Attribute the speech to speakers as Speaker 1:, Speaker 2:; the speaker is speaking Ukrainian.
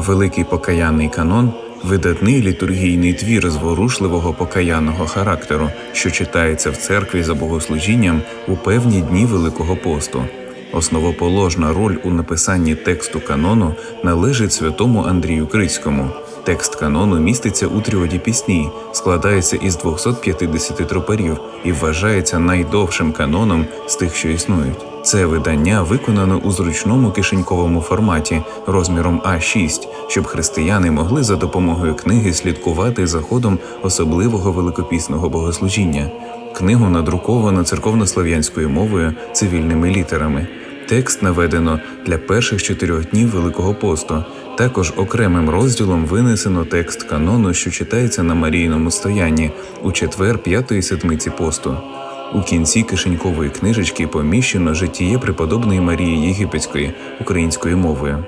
Speaker 1: Великий покаянний канон видатний літургійний твір зворушливого покаянного характеру, що читається в церкві за богослужінням у певні дні Великого посту. Основоположна роль у написанні тексту канону належить святому Андрію Крицькому. Текст канону міститься у тріоді пісні, складається із 250 тропарів і вважається найдовшим каноном з тих, що існують. Це видання виконано у зручному кишеньковому форматі розміром А6, щоб християни могли за допомогою книги слідкувати за ходом особливого великопісного богослужіння. Книгу надруковано церковнослов'янською мовою цивільними літерами. Текст наведено для перших чотирьох днів Великого посту. Також окремим розділом винесено текст канону, що читається на Марійному стоянні у четвер п'ятої седмиці посту. У кінці кишенькової книжечки поміщено житіє преподобної Марії Єгипетської українською мовою.